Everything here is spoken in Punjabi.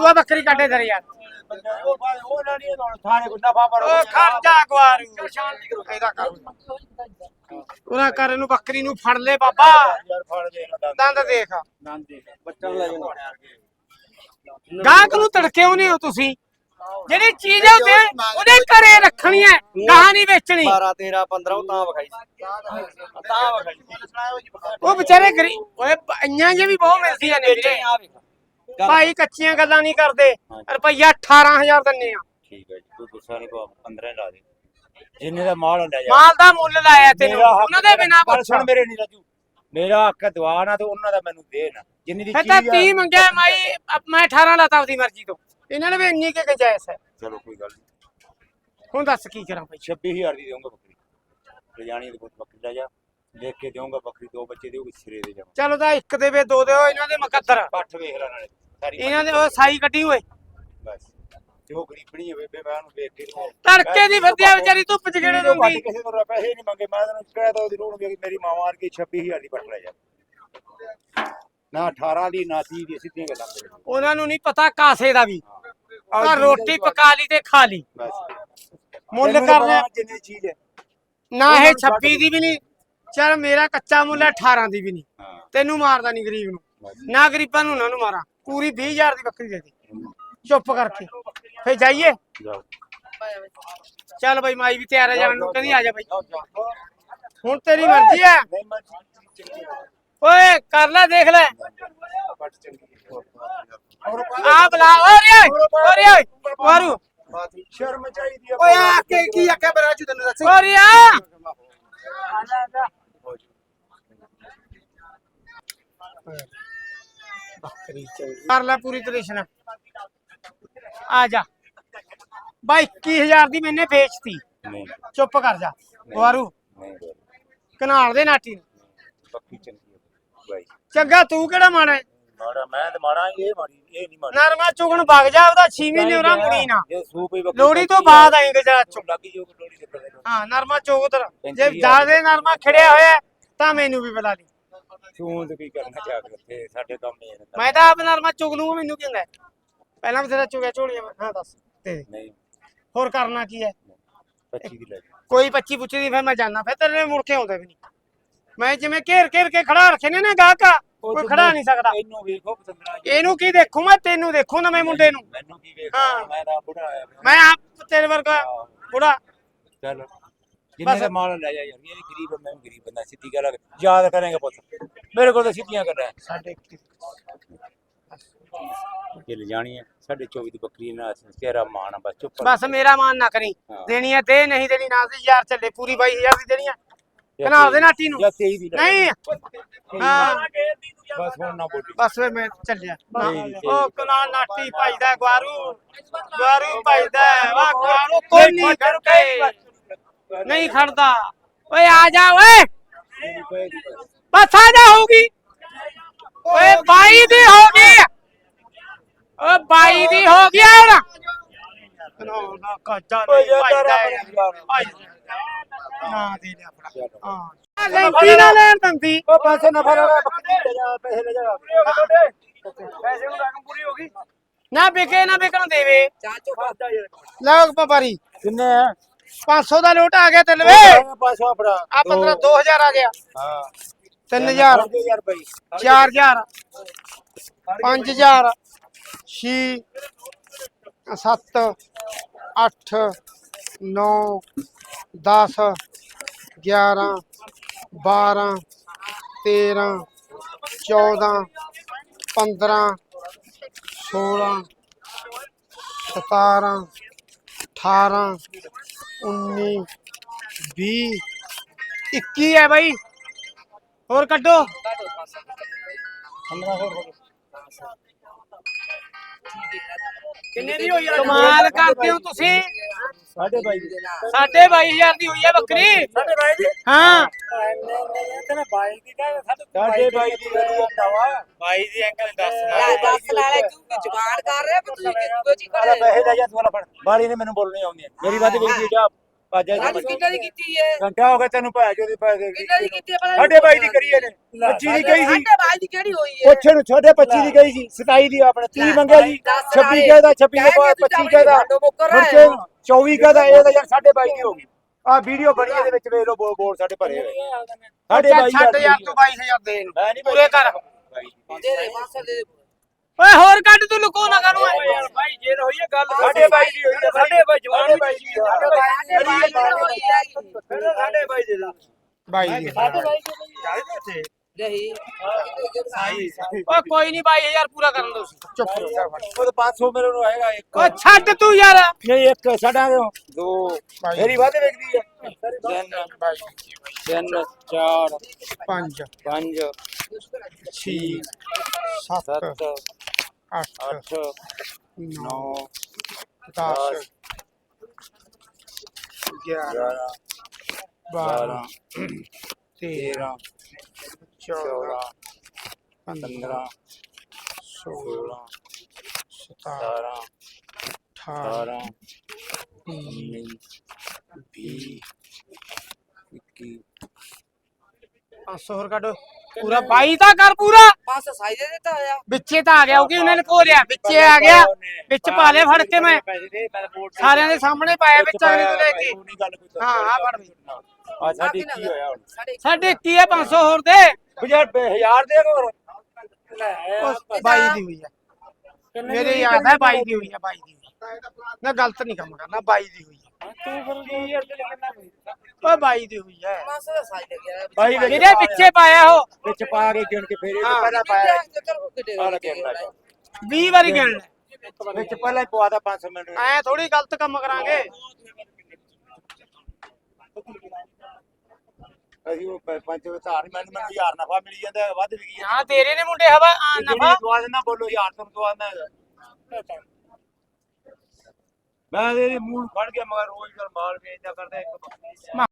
ਤੂੰ ਆ ਬੱਕਰੀ ਕੱਢੇ ਦਰ ਯਾਰ। ਉਹ ਨਾ ਨਹੀਂ ਹੁਣ ਥਾਣੇ ਕੋ ਦਫਾ ਪਰ ਓ ਖਰਚਾ ਗਵਾਰੂ ਸ਼ਾਂਤੀ ਕਰੋ ਇਹਦਾ ਕਰ ਉਹਨਾਂ ਕਰ ਇਹਨੂੰ ਬੱਕਰੀ ਨੂੰ ਫੜ ਲੈ ਬਾਬਾ। ਯਾਰ ਫੜ ਦੇ ਦੰਦ ਦੇਖ। ਦੰਦ ਦੇ ਬੱਚਾ ਲੈ ਜਾਣਾ ਗਾਹਕ ਨੂੰ ਤੜਕੇ ਉਹਨੇ ਹੋ ਤੁਸੀਂ। ਜਿਹੜੀ ਚੀਜ਼ ਹੈ ਉਹਦੇ ਉਹਦੇ ਘਰੇ ਰੱਖਣੀ ਹੈ। ਗਾਹਾਂ ਨਹੀਂ ਵੇਚਣੀ। 12 13 15 ਉਹ ਤਾਂ ਵਿਖਾਈ ਸੀ ਤਾਂ ਵਖਾਈ ਉਹ ਵਿਚਾਰੇ ਗਰੀਬ ਓਏ ਪਈਆਂ ਜੇ ਵੀ ਬਹੁਤ ਮਿਲਦੀਆਂ ਨੇ ਵੀਰੇ ਭਾਈ ਕੱਚੀਆਂ ਗੱਲਾਂ ਨਹੀਂ ਕਰਦੇ ਰੁਪਈਆ 18000 ਦਿੰਨੇ ਆ। ਠੀਕ ਹੈ ਜੀ ਕੋਈ ਗੁੱਸਾ ਨਹੀਂ ਪਾ 15 ਲਾ ਦੇ। ਜਿੰਨੇ ਦਾ ਮਾਲ ਲੈ ਜਾ ਮਾਲ ਦਾ ਮੁੱਲ ਲਾਇਆ ਤੈਨੂੰ ਮੇਰਾ ਹੱਕ ਉਹਨਾਂ ਦੇ ਬਿਨਾ ਪਰ ਪੁੱਛ। ਸੁਣ ਮੇਰੇ ਨਹੀਂ ਰਾਜੂ ਮੇਰਾ ਹੱਕ ਦਵਾ ਨਾ ਤੇ ਉਹਨਾਂ ਦਾ ਮੈਨੂੰ ਦੇ ਨਾ। ਜਿੰਨੀ ਦੀ ਫਿਰ ਤਾਂ ਚੀਜ਼ ਆ 30 ਮੰਗਿਆ ਮਾਈ ਅਬ ਮੈਂ 18 ਲਾਤਾ ਆਪਦੀ ਮਰਜ਼ੀ ਤੋਂ। ਇਹਨਾਂ ਨੇ ਵੀ ਇੰਨੀ ਕਿ ਗੁੰਜਾਇਸ਼ ਹੈ। ਚਲੋ ਕੋਈ ਗੱਲ ਨਹੀਂ ਹੁਣ ਦੱਸ ਕੀ ਕਰਾਂ ਭਾਈ? 26000 ਦੀ ਦੇਵਾਂਗਾ ਬੱਕਰੀ। ਰਜਾਣੀ ਦੀ ਬਹੁਤ ਬੱਕਰੀ ਲੈ ਜਾ। ਦੇਖ ਕੇ ਦੇਵਾਂਗਾ ਬੱਕਰੀ ਦੋ ਬੱਚੇ ਦੇਊਗੀ ਸਿਰੇ ਦੇ ਜਾ ਚਲੋ ਤਾਂ ਇੱਕ ਦੇ ਵੇ ਦੋ ਦਿਓ ਇਹਨਾਂ ਦੇ ਮੁਕੱਦਰ। ਪੱਠ ਵੇਖ ਲੈ ਨਾਲੇ। ਸਾਰੀ ਇਹਨਾਂ ਦੇ ਉਹ ਸਾਈ ਕੱਢੀ ਹੋਏ ਬਸ। ਤੇ ਉਹ ਗਰੀਬਣੀ ਹੋਵੇ ਬੇ ਮੈਂ ਉਹਨੂੰ ਵੇਖ ਕੇ ਉਹ- ਤੜਕੇ ਦੀ ਫਿਰਦਿਆ ਵਿਚਾਰੀ ਧੁੱਪ ਚ ਕਿਹੜੇ ਜਦੋਂ ਦੂੰਗੀ ਕਿਸੇ ਤੋਂ ਪੈਸੇ ਨਹੀਂ ਮੰਗੇ ਮੈਂ ਤੈਨੂੰ ਕਹਿ ਤਾ ਉਹਦੀ ਰੋਣ ਵੀ ਮੇਰੀ ਮਾਂ ਮਾਰ ਕੇ 26000 ਦੀ ਪੱਠ ਲੈ ਜਾ ਨਾ 18 ਦੀ ਨਾ 30 ਦੀ ਸਿੱਧੀਆਂ ਗੱਲਾਂ ਕਰੀਆਂ। ਉਹਨਾਂ ਨੂੰ ਨਹੀਂ ਪਤਾ ਕਾਸੇ ਦਾ ਵੀ। ਆ ਰੋਟੀ ਪਕਾ ਲਈ ਤੇ ਖਾ ਲਈ। ਬਸ। ਮੁੱਲ ਕਰ ਲਿਆ। ਜਿੰਨੀ ਚੀਜ਼ ਹੈ। ਨਾ ਇਹ 26 ਦੀ ਵੀ ਨਹੀਂ। ਚਲ ਮੇਰਾ ਕੱਚਾ ਮੁੱਲ ਹੈ 18 ਦੀ ਵੀ ਨਹੀਂ। ਤੈਨੂੰ ਮਾਰਦਾ ਨਹੀਂ ਗਰੀਬ ਨੂੰ। ਨਾ ਗਰੀਬਾਂ ਨੂੰ ਉਹਨਾਂ ਨੂੰ ਮਾਰਾਂ। ਪੂਰੀ 20000 ਦੀ ਬੱਕਰੀ ਦੇ ਦੇ। ਚੁੱਪ ਕਰਕੇ। ਫੇ ਜਾਈਏ। ਚੱਲ ਬਈ, ਮਾਈ ਵੀ ਤਿਆਰ ਹੈ ਜਾਣ ਨੂੰ, ਕਹਿੰਦੀ ਆ ਜਾ ਬਈ। ਹੁਣ ਤੇਰੀ ਮਰਜ਼ੀ ਹੈ ਓਏ, ਕਰ ਲੈ, ਦੇਖ ਲੈ। ਪੱਠ ਆ ਬਲਾ ਓ ਰੇ ਓ ਸ਼ਰਮ ਚਾਹੀਦੀ ਓਏ, ਆ, ਕੇ, ਕੀ ਆਖਿਆ ਬਰਾਜੂ ਤੈਨੂੰ ਦੱਸ। ਓ ਰਿਆ ਬੱਕਰੀ ਕਰ ਲੈ ਪੂਰੀ ਤਰੀਸ਼ਨ ਆ ਜਾ। ਬਾਈ 21000 ਦੀ ਮੈਨੇ ਵੇਚਤੀ। ਨਹੀਂ। ਚੁੱਪ ਕਰ ਜਾ। ਵਾਰੂ। ਨਹੀਂ। ਕਨਾਲ ਦੇ ਨਾਟੀ ਨੂੰ। ਪੱਕੀ ਚੰਗੀ ਹੈ ਬਾਈ। ਚੰਗਾ ਤੂੰ ਕਿਹੜਾ ਮਾੜਾ ਹੈ? ਮਾੜਾ ਮੈਂ ਤੇ ਮਾੜਾ ਇਹ ਮਾੜੀ ਇਹ ਨਹੀਂ ਮਾੜੀ। ਨਰਮਾ ਚੁਗਣ ਵਗ ਜਾ ਉਹਦਾ 6 ਮਹੀਨੇ ਉਹਦਾ ਮੁੜੀ ਨਾ ਇਹ ਸੂਪ ਹੀ ਬੱਕਰੀ ਲੋੜੀ ਤੋਂ ਬਾਅਦ। ਆਏਂਗੇ ਜਰਾ ਚੁ ਲੱਗੀ ਜੋ ਲੋੜੀ ਦੇ ਪਰੇ ਨੂੰ। ਹਾਂ ਨਰਮਾ ਚੁਗ ਉਧਰ। ਜੇ ਪੈਂਤੀ ਹਜ਼ਾਰ। ਜਿਆਦੇ ਨਰਮਾ ਖੜਿਆ ਹੋਇਆ ਹੈ, ਤਾਂ ਮੈਨੂੰ ਵੀ ਬੁਲਾ ਲਈ। ਤੂੰ ਤੇ ਕੀ ਕਰਨਾ ਚਾਹ ਕੇ ਉੱਥੇ ਸਾਡੇ ਕੰਮ ਨਹੀਂ ਹੈ ਮੈਂ ਤਾਂ ਆਪ ਨਰਮਾ ਚੁਗ ਲੂੰਗਾ ਮੈਨੂੰ ਕੀ ਹੁੰਦਾ? ਹੈ? ਪਹਿਲਾਂ ਬਥੇਰਾ ਚੁਗਿਆ ਝੋਲੀਆਂ ਮੈਂ ਹਾਂ ਦੱਸ ਦੇ। ਨਹੀਂ। ਹੋਰ ਕਰਨਾ ਕੀ ਹੈ? 25 ਦੀ ਲੈ ਜਾ। ਕੋਈ 25 ਪੁੱਛਦੀ ਫਿਰ ਮੈਂ ਜਾਣਾ ਫਿਰ ਤੇਰੇ ਮੁੜ ਕੇ ਆਉਂਦਾ ਵੀ ਨਹੀਂ। ਮੈਂ ਜਿਵੇਂ ਘੇਰ ਘੇਰ ਕੇ ਖੜਾ ਰੱਖੇ ਨੇ ਨਾ ਗਾਹਕਾ ਕੋਈ ਖੜਾ ਨਹੀਂ ਸਕਦਾ। ਇਹਨੂੰ ਵੇਖੋ ਪਸੰਦਰਾ ਇਹਨੂੰ ਕੀ ਦੇਖੂ ਮੈਂ? ਤੈਨੂੰ ਦੇਖੂ ਨਵੇਂ ਮੁੰਡੇ ਨੂੰ। ਮੈਨੂੰ ਕੀ ਵੇਖ ਹਾਂ। ਮੈਂ ਤਾਂ ਬੁੜਾ ਆਇਆ। ਮੈਂ ਆਪ ਤੇਰੇ ਵਰਗਾ ਬੁੜਾ। ਚੱਲ। ਜਿੰਨੇ ਦਾ ਮਾਲ ਲੈ ਜਾ ਯਾਰ ਇਹ ਗਰੀਬ ਆ, ਮੈਂ ਵੀ ਗਰੀਬ ਬੰਦਾ ਸਿੱਧੀ ਗੱਲ ਆ। ਯਾਦ ਕਰਾਂਗੇ ਪੁੱਤ। ਮੇਰੇ ਕੋਲ ਤਾਂ ਸਿੱਧੀਆਂ ਕਰ ਰਿਹਾ ਸਾਡੇ ਜੇ ਲੈ ਜਾਣੀ ਹੈ। ਸਾਡੇ 24 ਦੀ ਬੱਕਰੀ ਨਾਲ ਤੇਰਾ ਮਾਣ ਆ ਬਸ ਚੁੱਪ ਬਸ ਮੇਰਾ ਮਾਨ ਨਾ ਕਰੀ। ਹਾਂ। ਦੇਣੀ ਹੈ ਦੇ ਨਹੀਂ ਦੇਣੀ ਨਾ ਸੀ ਯਾਰ ਚੱਲੇ ਪੂਰੀ 22000 ਦੀ ਦੇਣੀ ਹੈ। ਕਨਾਲ ਦੇ ਨਾਟੀ ਨੂੰ। ਜਾਂ 23 ਦੀ ਲੈ ਨਹੀਂ। ਹਾਂ। ਬਸ ਹੁਣ ਨਾ ਬੋਲੀ। ਬਸ ਵੇ ਮੈਂ ਚੱਲਿਆ। ਨਾ, ਨਹੀਂ, ਨਹੀਂ। ਉਹ ਕਨਾਲ ਨਾਟੀ ਭਜਦਾ ਗਵਾਰੂ ਗਵਾਰੂ ਭਜਦਾ ਵਾ ਗਵਾਰੂ ਕੋਈ ਨਹੀਂ ਖੜਕੇ ਨਹੀਂ ਖੜਦਾ। ਓਏ ਆ ਜਾ ਓਏ। ਬਸ ਆ ਜਾ ਹੋਊਗੀ। ਓਏ ਬਾਈ ਦੀ ਹੋ ਗਈ। ਓ ਬਾਈ ਦੀ ਹੋ ਗਈ ਹੁਣ। ਨਾ ਕੱਜਾ ਨਹੀਂ ਭਜਦਾ। ਨਾ ਦੇ ਲਿਆ ਆਪਣਾ। ਹਾਂ। ਲੈਂਦੀ ਨਾ ਲੈਣ ਦੰਦੀ। ਉਹ ਪੈਸੇ ਨਾ ਫੜਾ ਬੱਕਰੀ ਲੈ ਜਾ ਪੈਸੇ ਲੈ ਜਾ। ਪੈਸੇ ਨੂੰ ਰਕਮ ਪੂਰੀ ਹੋ ਗਈ ਨਾ ਵਿਕੇ ਨਾ ਵਿਕਣ ਦੇਵੇ। ਚਾਚੂ ਖਾਦਾ ਯਾਰ ਲਓ ਵਪਾਰੀ। ਕਿੰਨੇ ਆ? 500 ਦਾ ਲੋਟ ਆ ਗਿਆ ਤੇ। ਲਵੇ ਪਾਸਾ ਫੜਾ ਆ 15 2000 ਆ ਗਿਆ। ਹਾਂ। 3000 ਯਾਰ ਬਾਈ। 4000 5000 6 7 8 9 10 11 12 13 14 15 16 17 18 19 20 21 ਹੈ ਬਾਈ। ਹੋਰ ਕੱਢੋ। ਕਿੰਨੇ ਦੀ ਹੋਈ ਕਮਾਲ ਕਰਦੇ ਹੋ ਤੁਸੀਂ। ਸਾਡੇ ਬਾਈ ਸਾਡੇ 22000 ਦੀ ਹੋਈ ਹੈ ਬੱਕਰੀ। ਸਾਡੇ ਬਾਈ ਦੀ? ਹਾਂ। ਕਹਿੰਦਾ ਬਾਈ ਦੀ ਕਹਿੰਦਾ ਸਾਡੇ ਬਾਈ ਦੀ ਗੱਲ ਭਰਾਵਾ ਬਾਈ ਦੀ ਅੰਕਲ ਦੱਸ ਲੈ ਦੱਸ ਨਾਲੇ ਤੂੰ ਕੀ ਜ਼ੁਬਾਨ ਕਰ ਰਿਹਾ ਕਿ ਤੁਸੀਂ ਕਿੱਥੋਂ ਜੀ ਖੜੇ ਪੈਸੇ ਲੈ ਜਾ ਤੂੰ ਆਲਾ ਫੜ। ਬਾਲੀ ਨੇ ਮੈਨੂੰ ਬੋਲਣੀ ਆਉਂਦੀ ਹੈ ਮੇਰੀ ਵੱਧ ਵੇਚੀ ਜਾ। ਭਾਜਾ ਅੱਜ ਕਿੰਨਾ ਦੀ ਕੀਤੀ ਏ ਘੰਟਾ ਹੋ ਗਿਆ ਤੈਨੂੰ ਭਾਜਾ ਜੋ ਦੇ ਪੈਸੇ ਕਿੰਨਾ ਦੀ ਕੀਤੀ ਏ ਭਲਾ? ਸਾਡੇ ਬਾਈ ਦੀ ਕਰੀ ਇਹਨੇ 25 ਦੀ ਕਹੀ ਸੀ। ਸਾਡੇ ਬਾਈ ਦੀ ਕਿਹੜੀ ਹੋਈ ਏ ਪੁੱਛ ਨੂੰ ਛੋਟੇ 25 ਦੀ ਕਹੀ ਸੀ 27 ਦੀ ਆਪਣੇ 30 ਮੰਗਿਆ ਜੀ ਦਸ 26 ਨਾਲੇ। ਕਹਦਾ 26 ਦੇ। ਬਾਅਦ ਕੇ ਤੂੰ 25 ਕਹਦਾ ਕੇ 24 ਕਹਦਾ ਇਹ ਤਾਂ ਯਾਰ ਸਾਡੇ ਬਾਈ ਦੀ ਹੋ ਗਈ। ਆ ਵੀਡੀਓ ਬਣੀ ਇਹਦੇ ਵਿੱਚ ਵੇਖ ਲਓ ਬੋਲ ਬੋਲ ਸਾਡੇ ਭਰੇ ਹੋਏ। ਸਾਡੇ ਬਾਈ ਛੱਡ ਯਾਰ ਤੂੰ 22000 ਦੇ ਇਹਨੂੰ। ਮੈਂ ਨਹੀਂ ਪੂਰੇ ਕਰ। ਦੇ ਦੇ ਮਾਸਾ ਦੇ ਦੇ। ਓਏ ਹੋਰ ਕੱਢ ਤੂੰ ਲੁਕੋ ਨਾ ਕਰ। ਓਏ ਭਾਈ ਜੇ ਹੋਈ ਹੈ ਗੱਲ ਸਾਡੇ ਬਾਈ ਦੀ ਹੋਈ ਹੈ ਸਾਡੇ ਬਾਈ ਜਵਾਨ ਬਾਈ ਦੀ ਸਾਡੇ ਬਾਈ। ਸਾਡੇ ਬਾਈ ਦੇ ਦਾ ਬਾਈ ਦੀ ਸਾਡੇ ਬਾਈ ਦੇ ਚਾਹੀਦੇ ਇੱਥੇ। ਨਹੀਂ। ਓਏ ਕੋਈ ਨਹੀਂ 22000 ਪੂਰਾ ਕਰਨ ਦੋ। ਚੁੱਪ ਕਰੋ ਯਾਰ ਉਹ ਤਾਂ 500 ਮੇਰੇ ਨੂੰ ਆਏਗਾ ਇੱਕ। ਓਏ ਛੱਡ ਤੂੰ ਯਾਰ। ਨਹੀਂ ਇੱਕ ਛੱਡਾਂਗੇ ਦੋ। ਮੇਰੀ ਵਾਦੇ ਵੇਖਦੀ ਹੈ ਤਿੰਨ ਤਿੰਨ ਚਾਰ 5 ਪੰਜ 6 ਸੱਤ। 8 ਅੱਠ ਨੌ। 10 ਗਿਆਰਾਂ। 12 ਤੇਰਾਂ। 14 ਚੌਦਾਂ। 15 ਪੰਦਰਾਂ। 16 ਸੋਲਾਂ। 17 ਸਤਾਰਾਂ। 18 ਅਠਾਰਾਂ 19 ਉੱਨੀ। ਵੀਹ। ਇੱਕੀ। 500 ਹੋਰ ਕੱਢ। ਪੂਰਾ 22 ਤਾਂ ਕਰ ਪੂਰਾ। ਮਾਸਾ ਸਾਈ ਦੇ ਦਿੱਤਾ ਹੋਇਆ। ਵਿੱਚੇ ਤਾਂ ਆ ਗਿਆ ਕਿਉਂਕਿ ਉਹਨੇ ਲਕੋ ਲਿਆ ਵਿੱਚੇ ਆ ਗਿਆ। ਵਿੱਚ ਪਾ ਲਿਆ ਫੜ ਕੇ ਮੈਂ। ਸਾਰਿਆਂ ਦੇ ਸਾਹਮਣੇ ਪਾਇਆ ਵਿੱਚ ਅਗਲੇ ਤੋਂ ਲੈ ਕੇ। ਹਾਂ, ਆਹ ਫੜ ਬਈ। ਆ ਸਾਡੀ ਕੀ ਹੋਇਆ ਹੁਣ। ਸਾਡੇ ਕੀ ਹੈ 500 ਹੋਰ ਦੇ। ਬਜਾ ਹਜ਼ਾਰ ਦੇ ਹੋਰ। 22 ਦੀ ਹੋਈ ਹੈ ਮੇਰੇ ਯਾਦ ਹੈ 22 ਦੀ ਹੋਈ? ਹੈ 22 ਦੀ ਨਾ ਗਲਤ ਨਹੀਂ ਕੰਮ ਕਰਨਾ 22 ਦੀ ਹੋਈ ਹੈ ਓਏ 22 ਦੀ ਹੋਈ ਹੈ। ਮਾਸਾ ਦਾ ਸਾਈ ਲੱਗਿਆ ਬਾਈ ਵਿੱਚ ਇਹਦੇ ਪਿੱਛੇ ਪਾਇਆ ਉਹ। ਵਿੱਚ ਪਾ ਕੇ ਗਿਣ ਕੇ ਫੇਰ ਇਹ ਹਾਂ। ਪਹਿਲਾਂ ਪਾਇਆ। ਕਿੱਡੇ ਆ ਲੱਗਿਆ ਹੁੰਦਾ 20 ਵਾਰੀ ਗਿਣ ਲੈ। ਵਿੱਚ ਪਹਿਲਾਂ ਹੀ ਪਵਾਦਾ 500 ਮਿੰਟ। ਐ ਥੋੜੀ ਗਲਤ ਕੰਮ ਕਰਾਂਗੇ। ਅਸੀਂ ਉਹ ਪ- ਪੰਜ ਧਾਰ ਮੈਨੂੰ ਮੈਨੂੰ ਹਜ਼ਾਰ ਨਫਾ ਮਿਲ ਜਾਂਦਾ ਹੈ, ਵੱਧ ਵੀ ਹਾਂ ਤੇਰੇ ਨੇ ਮੁੰਡੇ ਹਵਾ ਆ ਨਫਾ। ਦਵਾ ਦੇਣਾ ਬੋਲੋ ਹਜ਼ਾਰ ਤੋਂ ਦਵਾ ਦੇਣਾ ਮੈਂ ਇਹਦੇ ਮੂੰਹ ਨੂੰ ਫੜ ਕੇ ਮਗਰ ਰੋਜ਼ ਕਰ ਮਾਲ ਵੇਚਦਾ ਕਰਦਾ ਇੱਕ